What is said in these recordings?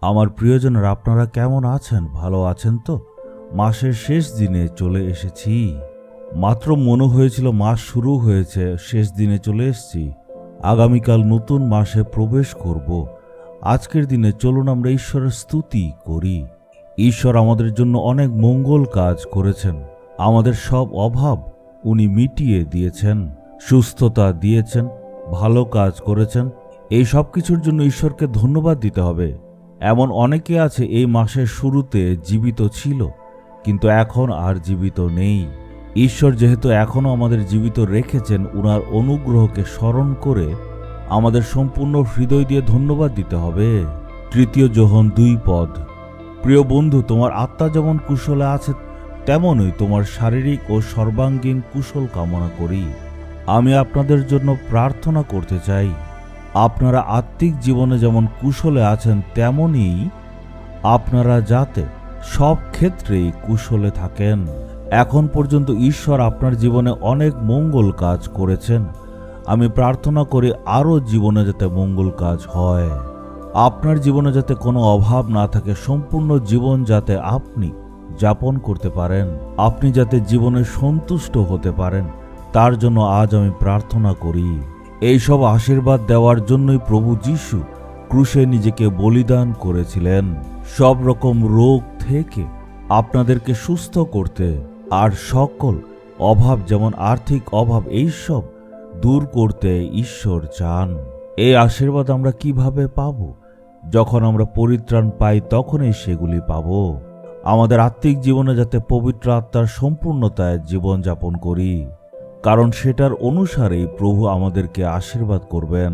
আমার প্রিয়জনের, আপনারা কেমন আছেন? ভালো আছেন তো? মাসের শেষ দিনে চলে এসেছি। মাত্র মনে হয়েছিল মাস শুরু হয়েছে, শেষ দিনে চলে এসেছি। আগামীকাল নতুন মাসে প্রবেশ করব। আজকের দিনে চলুন আমরা ঈশ্বরের স্তুতি করি। ঈশ্বর আমাদের জন্য অনেক মঙ্গল কাজ করেছেন। আমাদের সব অভাব উনি মিটিয়ে দিয়েছেন, সুস্থতা দিয়েছেন, ভালো কাজ করেছেন। এই সব কিছুর জন্য ঈশ্বরকে ধন্যবাদ দিতে হবে। এমন অনেকে আছে এই মাসের শুরুতে জীবিত ছিল, কিন্তু এখন আর জীবিত নেই। ঈশ্বর যেহেতু এখনও আমাদের জীবিত রেখেছেন, উনার অনুগ্রহকে স্মরণ করে আমাদের সম্পূর্ণ হৃদয় দিয়ে ধন্যবাদ দিতে হবে। তৃতীয় যোহন দুই পদ, প্রিয় বন্ধু, তোমার আত্মা যেমন কুশলে আছে, তেমনই তোমার শারীরিক ও সর্বাঙ্গীন কুশল কামনা করি। আমি আপনাদের জন্য প্রার্থনা করতে চাই। আপনারা আত্মিক জীবনে যেমন কুশলে আছেন তেমনই আপনারা যাতে সব ক্ষেত্রেই কুশলে থাকেন। এখন পর্যন্ত ঈশ্বর আপনার জীবনে অনেক মঙ্গল কাজ করেছেন। আমি প্রার্থনা করি আরও জীবনে যাতে মঙ্গল কাজ হয়। আপনার জীবনে যাতে কোনো অভাব না থাকে, সম্পূর্ণ জীবন যাতে আপনি যাপন করতে পারেন। আপনি যাতে জীবনে সন্তুষ্ট হতে পারেন, তার জন্য আজ আমি প্রার্থনা করি। এইসব আশীর্বাদ দেওয়ার জন্যই প্রভু যিশু ক্রুশে নিজেকে বলিদান করেছিলেন। সব রকম রোগ থেকে আপনাদেরকে সুস্থ করতে আর সকল অভাব যেমন আর্থিক অভাব এইসব দূর করতে ঈশ্বর চান। এই আশীর্বাদ আমরা কীভাবে পাব? যখন আমরা পরিত্রাণ পাই, তখনই সেগুলি পাব। আমাদের আত্মিক জীবনে যাতে পবিত্র আত্মার সম্পূর্ণতায় জীবনযাপন করি। কারণ সেটার অনুসারেই প্রভু আমাদেরকে আশীর্বাদ করবেন।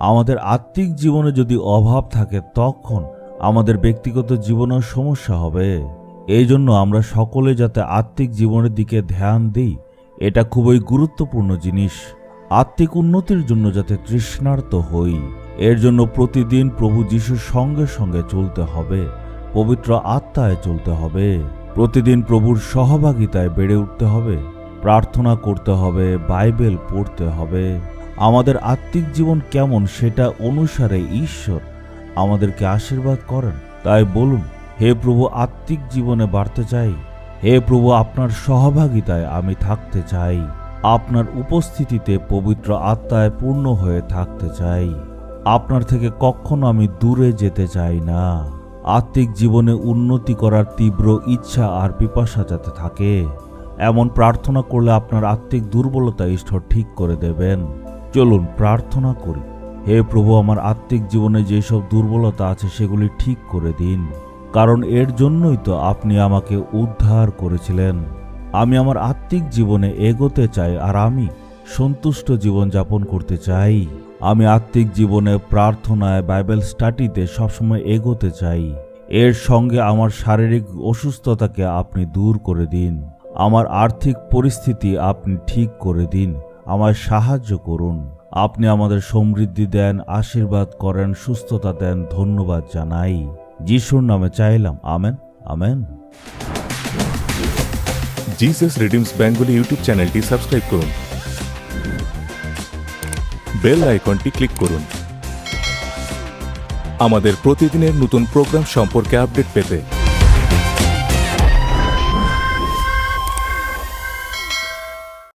আমাদের আত্মিক জীবনে যদি অভাব থাকে, তখন আমাদের ব্যক্তিগত জীবনেও সমস্যা হবে। এই জন্য আমরা সকলে যাতে আত্মিক জীবনের দিকে ধ্যান দিই, এটা খুবই গুরুত্বপূর্ণ জিনিস। আত্মিক উন্নতির জন্য যাতে তৃষ্ণার্ত হই, এর জন্য প্রতিদিন প্রভু যিশুর সঙ্গে সঙ্গে চলতে হবে, পবিত্র আত্মায় চলতে হবে। প্রতিদিন প্রভুর সহভাগিতায় বেড়ে উঠতে হবে। প্রার্থনা করতে হবে, বাইবেল পড়তে হবে। আমাদের আত্মিক জীবন কেমন সেটা অনুসারে ঈশ্বর আমাদেরকে আশীর্বাদ করেন। তাই বলুন, হে প্রভু, আত্মিক জীবনে বাড়তে চাই। হে প্রভু, আপনার সহভাগিতায় আমি থাকতে চাই। আপনার উপস্থিতিতে পবিত্র আত্মায় পূর্ণ হয়ে থাকতে চাই। আপনার থেকে কখনো আমি দূরে যেতে চাই না। আত্মিক জীবনে উন্নতি করার তীব্র ইচ্ছা আর পিপাসা যাতে থাকে এমন প্রার্থনা করলে আপনার আত্মিক দুর্বলতা ঈশ্বর ঠিক করে দেবেন। চলুন, প্রার্থনা করি। হে প্রভু, আমার আত্মিক জীবনে যেসব দুর্বলতা আছে সেগুলি ঠিক করে দিন, কারণ এর জন্যই তো আপনি আমাকে উদ্ধার করেছিলেন। আমি আমার আত্মিক জীবনে এগোতে চাই আর আমি সন্তুষ্ট জীবন যাপন করতে চাই। আমি আত্মিক জীবনে প্রার্থনায় বাইবেল স্টাডিতে সবসময় এগোতে চাই। এর সঙ্গে আমার শারীরিক অসুস্থতাকে আপনি দূর করে দিন। আমার আর্থিক পরিস্থিতি আপনি ঠিক করে দিন, আমায় সাহায্য করুন। আপনি আমাদের সমৃদ্ধি দেন, আশীর্বাদ করেন, সুস্থতা দেন, ধন্যবাদ জানাই। যিশুর নামে চাইলাম, amen amen. Jesus redeems Bengali YouTube চ্যানেলটি সাবস্ক্রাইব করুন। বেল আইকনটি ক্লিক করুন। আমাদের প্রতিদিনের নতুন প্রোগ্রাম সম্পর্কে আপডেট পেতে